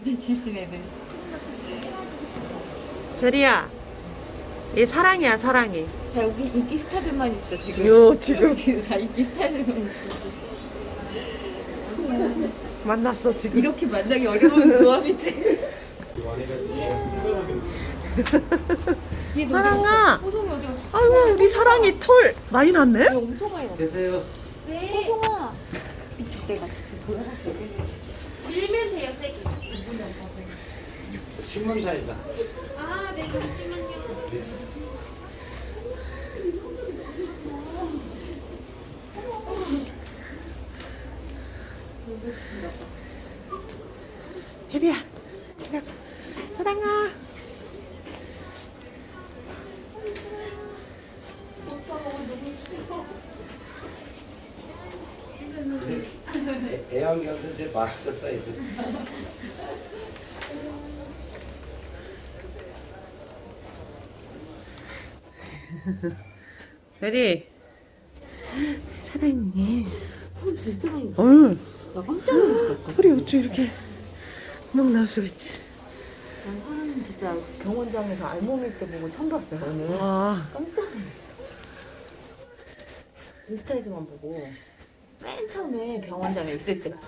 지신 애들. 별이야. 얘 사랑이야, 사랑이. 다 여기 인기 스타들만 있어 지금. 요, 지금. 지금 다 인기 스타들만 있어. 만났어, 지금. 이렇게 만나기 어려운 조합이지. 사랑아. 호송이 어디 갔어? 아이고, 우리 사랑이 털 많이 났네? 얘 엄청 많이 났어. 계세요. 호송아. 미칠 때가 진짜 돌아가서 밀면 돼요, 세게. 신문사이다. 아, 네, 잠시만요. 별이야. 이리 와봐. 사랑아. 애완 갔는데 맛있었다 이제. 별이. 사랑해. 진짜 많이 어휴, 나 깜짝 놀랐어. 털이 어째 이렇게 막 나올 수가 있지? 난 사람은 진짜 병원장에서 알몸일 때 보고 처음 봤어요 오늘. 와. 깜짝 놀랐어. 인스타에서만 보고 맨 처음에 병원장에 있을 때 봤어.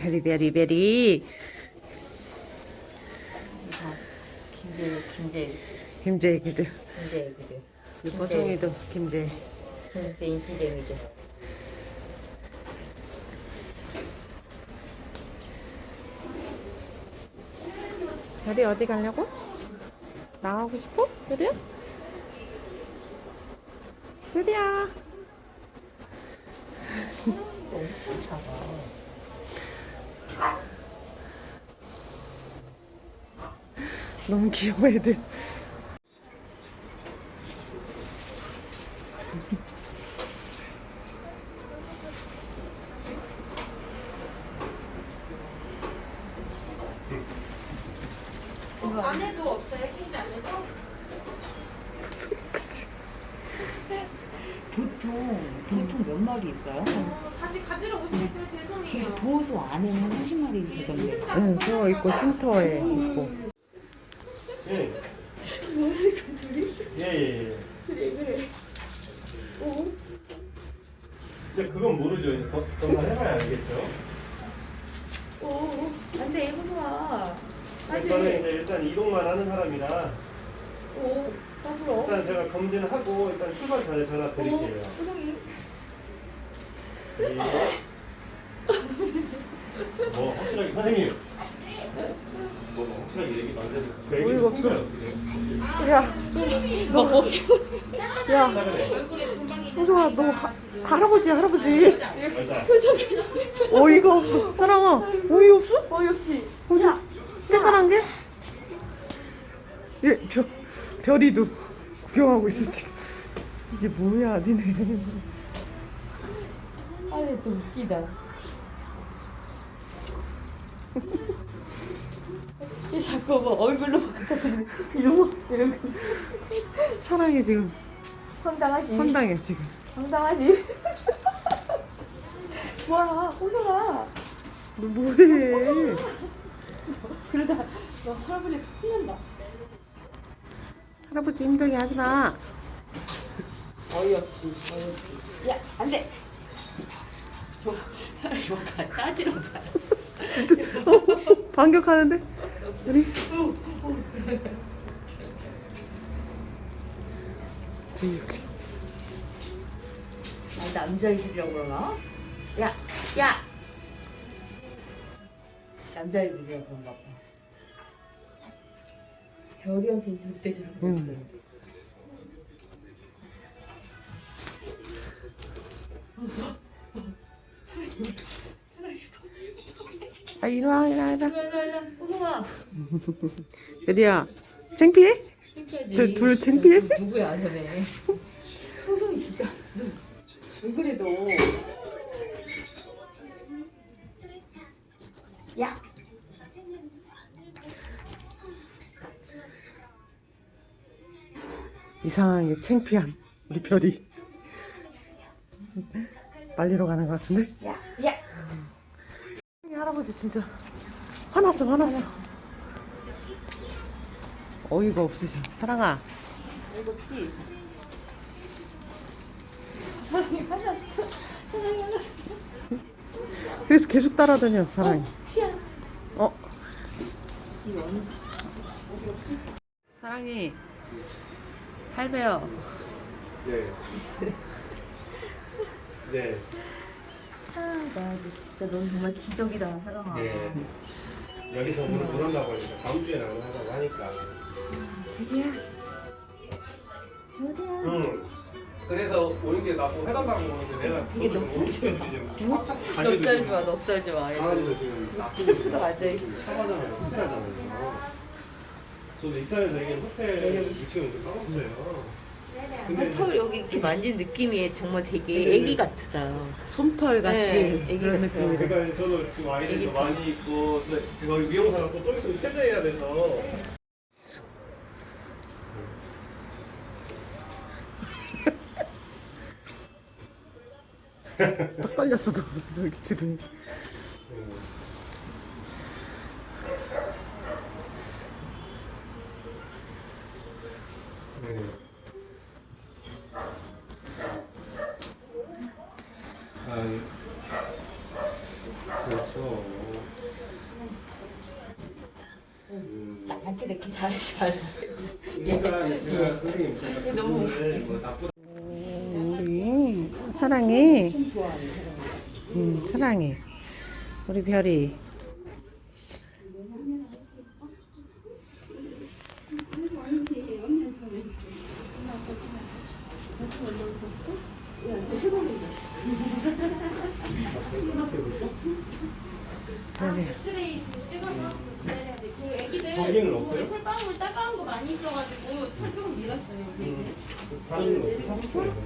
베리, 베리, 베리. 다 김제 김제 김제 애기들. 김제 애기들. 이 보송이도 김제. 김제 인기쟁이들. 별이 어디 가려고? 나가고 싶어? 별이야? 별이야. 엄청 작아. 너무 귀여워, 애들. 안에도 없어요, 킹 안에도? 보통 보통 몇 마리 있어요? 어, 다시 가지러 오시겠어요? 죄송해요. 보호소 안에는 30마리 되던데. 응, 그거 있고, 쉼터에 있고. 예. 예, 예, 예. 근데 그건 모르죠. 이제 거- 해봐야 알겠죠. 오, 안돼 무서워. 근데 저는 이제 일단 이동만 하는 사람이라 오, 까불어. 일단 제가 검진을 하고 일단 출발 전에 전화 드릴게요. 소정이. 예. 뭐 확실하게 선생님. 뭐 확실하게 얘기 안 되는 그 얘기 어이가 없어. 어떻게 야, 먹어. 야, 얼굴에 금방이 호성아, 너 하, 할아버지. 맞아. 어이가 없어. 사랑아, 어이 없어? 어이 없지. 호성, 쬐깐한 게? 얘, 별, 별이도 구경하고 있어, 지금. 이게 뭐야, 니네. 아니 좀 웃기다. 얘 자꾸 뭐 얼굴로 갖다 대고 이러고 이러고 사랑이 지금 황당하지. 황당해, 지금. 황당하지. 뭐야, 호성아. 너 뭐해? 그러다 너 할아버지 혼난다. 할아버지 힘들게 하지 마. 어이없지, 어이없지. 야, 안 돼. 저, 이거 가, 따지러 가. 어, 반격하는데? 우리? 이렇게. 아, 남자애들이라고 그러나? 야, 야! 남자애들이라고 그런가 봐. 별이한테 절대 저렇게 응. 못해. 아, 이리 와, 이리 와, 이리 와. 일로 와, 일로 와, 일로 와. 호성아. 여리야, 창피해? 창피하지? 저둘 창피해? 누- 누구야, 저네. 호성이 진짜. 누- 왜 그래, 너. 야! 이상하게 창피한 우리 별이. 말리러 가는 것 같은데? 야! 야! 할아버지 진짜 화났어 화났어 어이가 없으셔 사랑아 이거 티. 사랑이 화났어. 사랑이 화났어. 그래서 계속 따라다녀 사랑이. 어 이런. 사랑이 할배요 네. 네. 아, 나 진짜 넌 정말 기적이다, 사랑아. 네. 여기서 오늘 못 한다고 하니까 다음 주에 나가자고 하니까. 자기야 응. 그래서 오는 게 나도 해달라고 하는데 내가 이게 저도 넉살 지금 좋아. 지금 꽉꽉 넉살 좋아, 넉살 좋아. 강아지도 지금 나쁘게 맞아. 사과잖아요. 호텔하잖아요. 저도 익산에서 여기 호텔 위치는 좀 까먹었어요. 근데 털 여기 이렇게 만진 느낌이 정말 되게 근데 애기 같다. 솜털 같이 네, 애기 그런 같아요. 느낌이다 그러니까 저도 지금 아이들도 애기 많이 있고 근데 거기 미용사가 또좀 있으면 퇴소해야 돼서. 딱 걸렸어 너 여기 지금 음. 네. 아, 예. 그렇죠. 음. 나한테 이렇게 잘하지 말라. 그러니까 제가 선생님 제가 너무 그분을 뭐 나쁘다. 우리 사랑이 응 사랑이 우리 별이 嗯。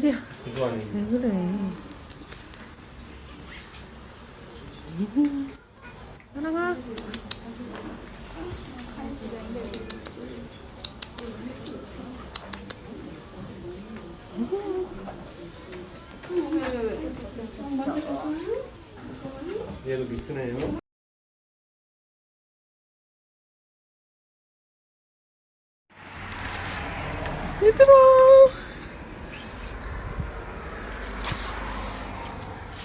별이야 그거. 왜 그래 사랑아 얘도 미트네요. 얘들아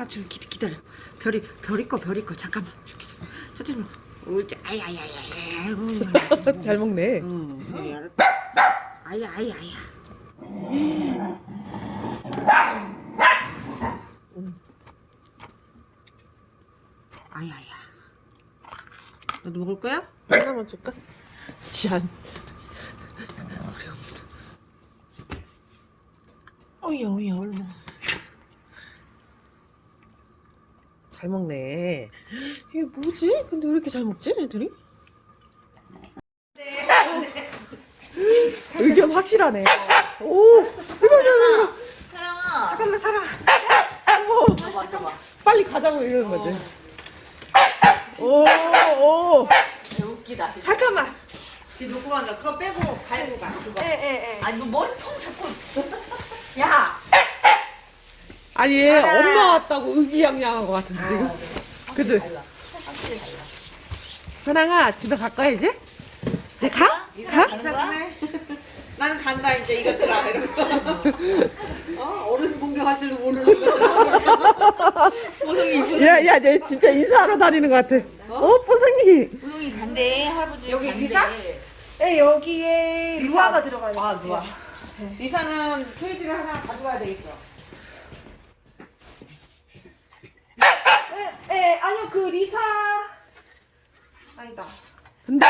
사랑아 줄게 기- 기다려. 별이 별이 거 별이 거. 잠깐만. 천천히 먹어. 울지 아야야야야 아이고. 잘 먹네. 응 아야 아야 아야. 아야야. 너도 먹을 거야? 하나만 줄까? 지안. 어이야 어이야 얼마 잘 먹네 이게 뭐지? 근데 왜 이렇게 잘 먹지 애들이? 의견 확실하네 오 이거 이거 사랑아. 잠깐만 살아 어머. 빨리 가자고 이러는 거지 오 오 웃기다. 잠깐만 지 놓고 간다. 그거 빼고 갈고 가. 그거. 에 에 에 아니, 너 머리통 자꾸. 야! 아니 얘 엄마 왔다고 의기양양한 것 같은데 지금. 그치? 현아가 집에 갈 거야 이제? 이제 가? 가? 나는 간다 이제 이것들아 이러면서 어? 어른 공격할 줄도 모르는 것들아 야, 야, 얘 진짜 인사하러 다니는 것 같아. 어, 뽀송이. 우동이 간대 할아버지 여기 간대. 리사? 네, 여기에 루아가 들어가요. 아 누가? 리사는 케이지를 하나 가져가야 되겠어 네, 아니요, 그 리사. 아니다. 근데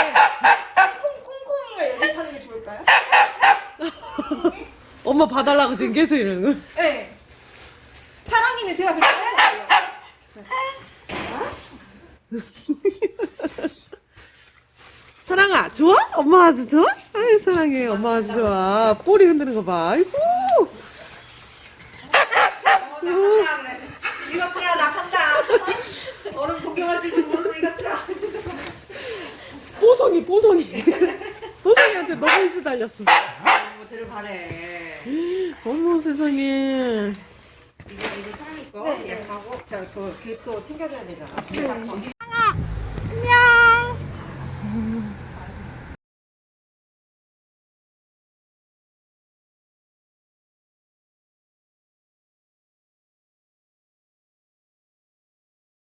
콩콩이가 여기 사는 게 좋을까요? 엄마 봐달라고 지금 계속 이러는 거. 네. 사랑이는 제가 그냥 할게요. 사랑아, 좋아? 엄마 아주 좋아? 아유, 사랑해. 엄마 아주 좋아. 꼬리 흔드는 거 봐. 아이고. 어, 나 간다 그래 이것들아 나 간다 어른 공격할 줄도 모르는 이것들아 뽀송이, 뽀송이. 뽀송이한테 너무 인수 달렸어. 뭐 들어가래. 어머, 세상에. 이거 이거 사랑이 거얘 가고? 저그 깁도 챙겨줘야 되잖아